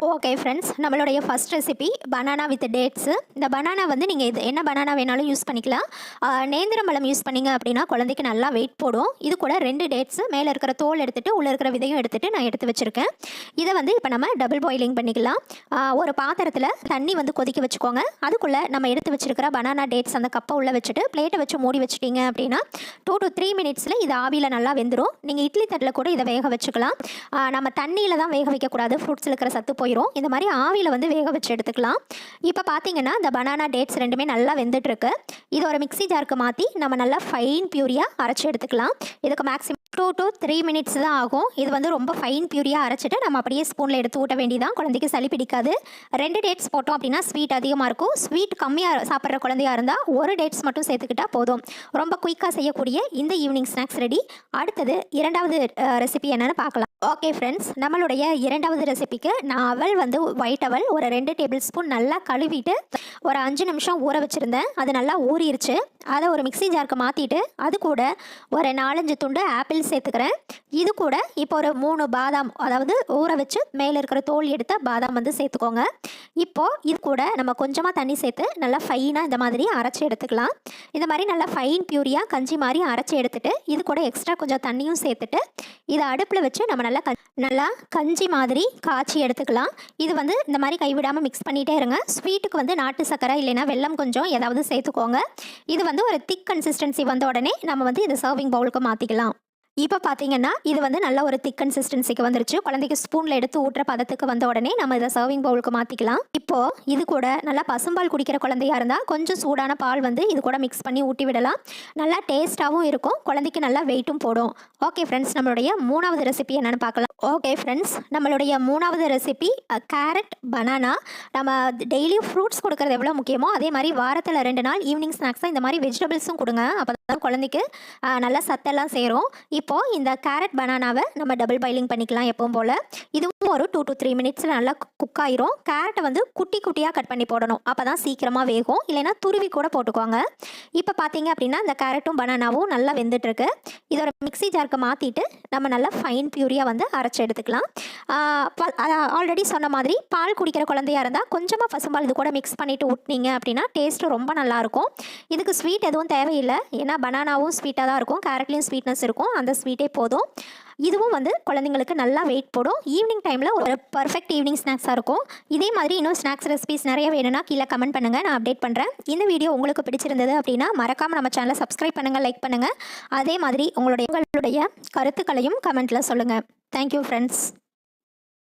Okay friends நம்மளுடைய first recipe banana with dates இந்த banana வந்து நீங்கள் இது என்ன பனானா வேணாலும் யூஸ் பண்ணிக்கலாம். நேந்திரம் பழம் யூஸ் பண்ணீங்க அப்படின்னா குழந்தைக்கு நல்லா வெயிட் போடும். இது கூட ரெண்டு டேட்ஸு மேலே இருக்கிற தோல் எடுத்துகிட்டு உள்ளே இருக்கிற விதையும் எடுத்துகிட்டு நான் எடுத்து வச்சுருக்கேன். இதை வந்து இப்போ நம்ம டபுள் பாயிலிங் பண்ணிக்கலாம். ஒரு பாத்திரத்தில் தண்ணி வந்து கொதிக்க வச்சுக்கோங்க. அதுக்குள்ளே நம்ம எடுத்து வச்சுருக்கிற பனானா டேட்ஸ் அந்த கப்பை உள்ளே வச்சுட்டு பிளேட்டை வச்சு மூடி வச்சுட்டிங்க அப்படின்னா டூ டு த்ரீ மினிட்ஸில் இது ஆவியில் நல்லா வெந்துடும் நீங்கள் இட்லி தட்டில் கூட இதை வேக வச்சுக்கலாம். நம்ம தண்ணியில் தான் வேக வைக்கக்கூடாது. ஃப்ரூட்ஸில் இருக்கிற சத்து போயிடும் இந்த மாதிரி ஆவியில் வந்து வேக வச்சு எடுத்துக்கலாம். இப்போ பார்த்தீங்கன்னா இந்த பனானா டேட்ஸ் ரெண்டுமே நல்லா வெந்துட்டுருக்கு இது ஒரு மிக்ஸி ஜாருக்கு மாற்றி நம்ம நல்லா ஃபைன் பியூரியாக அரைச்சி எடுத்துக்கலாம். இதுக்கு maximum two to three minutes தான் ஆகும். இது வந்து ரொம்ப ஃபைன் பியூரியாக அரைச்சிட்டு நம்ம அப்படியே ஸ்பூனில் எடுத்து ஊட்ட வேண்டியதான் குழந்தைக்கு சளி பிடிக்காது. ரெண்டு டேட்ஸ் போட்டோம் அப்படின்னா ஸ்வீட் அதிகமாக இருக்கும். ஸ்வீட் கம்மியாக சாப்பிட்ற குழந்தையாக இருந்தால் ஒரு டேட்ஸ் மட்டும் சேர்த்துக்கிட்டா போதும். ரொம்ப குயிக்காக செய்யக்கூடிய இந்த ஈவினிங் ஸ்நாக்ஸ் ரெடி அடுத்தது இரண்டாவது ரெசிபி என்னென்னு பார்க்கலாம். ஓகே ஃப்ரெண்ட்ஸ் நம்மளுடைய இரண்டாவது ரெசிபிக்கு நான் அவல் வந்து ஒயிட் அவல் ஒரு ரெண்டு டேபிள் ஸ்பூன் நல்லா கழுவிட்டு ஒரு அஞ்சு நிமிஷம் ஊற வச்சுருந்தேன். அது நல்லா ஊறிடுச்சு அதை ஒரு மிக்ஸி ஜாருக்கு மாற்றிட்டு அது கூட ஒரு நாலஞ்சு துண்டு ஆப்பிள் சேர்த்துக்கிறேன். இது கூட இப்போ ஒரு மூணு பாதாம் அதாவது ஊற வச்சு மேலே இருக்கிற தோல் எடுத்த பாதாம் வந்து சேர்த்துக்கோங்க. இப்போது இது கூட நம்ம கொஞ்சமாக தண்ணி சேர்த்து நல்லா ஃபைனாக இந்த மாதிரி அரைச்சி எடுத்துக்கலாம். இந்த மாதிரி நல்லா ஃபைன் பியூரியாக கஞ்சி மாதிரி அரைச்சி எடுத்துகிட்டு இது கூட எக்ஸ்ட்ரா கொஞ்சம் தண்ணியும் சேர்த்துட்டு இதை அடுப்பில் வச்சு நம்ம நல்லா நல்லா கஞ்சி மாதிரி காய்ச்சி எடுத்துக்கலாம். இது வந்து இந்த மாதிரி கைவிடாமல் மிக்ஸ் பண்ணிகிட்டே இருங்க. ஸ்வீட்டுக்கு வந்து நாட்டு சக்கரை இல்லைன்னா வெல்லம் கொஞ்சம் ஏதாவது சேர்த்துக்கோங்க. இது வந்து ஒரு திக் கன்சிஸ்டன்சி வந்த உடனே நம்ம வந்து இதை சர்விங் பவுலுக்கு மாற்றிக்கலாம் இப்போ பார்த்தீங்கன்னா இது வந்து நல்ல ஒரு திக் கன்சிஸ்டன்சிக்கு வந்துருச்சு. குழந்தைக்கு ஸ்பூனில் எடுத்து ஊட்டுற பதத்துக்கு வந்த உடனே நம்ம இதை சர்விங் பவுலுக்கு மாற்றிக்கலாம் இப்போ இது கூட நல்லா பசும்பால் குடிக்கிற குழந்தையாக இருந்தால் கொஞ்சம் சூடான பால் வந்து இது கூட மிக்ஸ் பண்ணி ஊட்டி விடலாம். நல்லா டேஸ்ட்டாகவும் இருக்கும். குழந்தைக்கு நல்லா வெயிட்டும் போடும். ஓகே ஃப்ரெண்ட்ஸ் நம்மளுடைய மூணாவது ரெசிபி என்னென்னு பார்க்கலாம். ஓகே ஃப்ரெண்ட்ஸ் நம்மளுடைய மூணாவது ரெசிபி கேரட் பனானா நம்ம டெய்லியும் ஃப்ரூட்ஸ் கொடுக்கறது எவ்வளோ முக்கியமோ அதே மாதிரி வாரத்தில் ரெண்டு நாள் ஈவினிங் ஸ்நாக்ஸாக இந்த மாதிரி வெஜிடபிள்ஸும் கொடுங்க. அப்போ தான் குழந்தைக்கு நல்லா சத்தெல்லாம் சேரும். இப்போது இந்த கேரட் பனானாவை நம்ம டபுள் பாயிலிங் பண்ணிக்கலாம் எப்பவும் போல். இதுவும் ஒரு டூ டு த்ரீ மினிட்ஸில் நல்லா குக் ஆயிரும். கேரட்டை வந்து குட்டி குட்டியாக கட் பண்ணி போடணும். அப்போ தான் சீக்கிரமாக வேகும். இல்லைன்னா துருவி கூட போட்டுக்கோங்க. இப்போ பார்த்தீங்க அப்படின்னா இந்த கேரட்டும் பனானாவும் நல்லா வெந்துட்டுருக்கு. இதோட மிக்ஸி ஜாருக்கு மாற்றிட்டு நம்ம நல்லா ஃபைன் பியூரியாக வந்து அரைச்சி எடுத்துக்கலாம். ஆல்ரெடி சொன்ன மாதிரி பால் குடிக்கிற குழந்தையா இருந்தால் கொஞ்சமாக பசும்பால் இது கூட மிக்ஸ் பண்ணிவிட்டு ஊட்டினீங்க அப்படின்னா டேஸ்ட்டு ரொம்ப நல்லாயிருக்கும் இதுக்கு ஸ்வீட் எதுவும் தேவையில்லை. ஏன்னா பனானாவும் ஸ்வீட்டாக தான் இருக்கும். கேரட்லேயும் ஸ்வீட்னஸ் இருக்கும். அந்த ஸ்வீட்டே போதும். இதுவும் வந்து குழந்தைங்களுக்கு நல்லா வெயிட் போடும். ஈவினிங் டைமில் ஒரு பர்ஃபெக்ட் ஈவினிங் ஸ்நாக்ஸாக இருக்கும். இதே மாதிரி இன்னும் ஸ்நாக்ஸ் ரெசிபிஸ் நிறைய வேணும்னா கீழே கமெண்ட் பண்ணுங்கள் நான் அப்டேட் பண்ணுறேன் இந்த வீடியோ உங்களுக்கு பிடிச்சிருந்தது அப்படின்னா மறக்காமல் நம்ம சேனலை சப்ஸ்கிரைப் பண்ணுங்கள் லைக் பண்ணுங்கள் அதே மாதிரி உங்களுடைய உங்களுடைய கருத்துக்களையும் கமெண்ட்டில் சொல்லுங்கள் தேங்க்யூ ஃப்ரெண்ட்ஸ்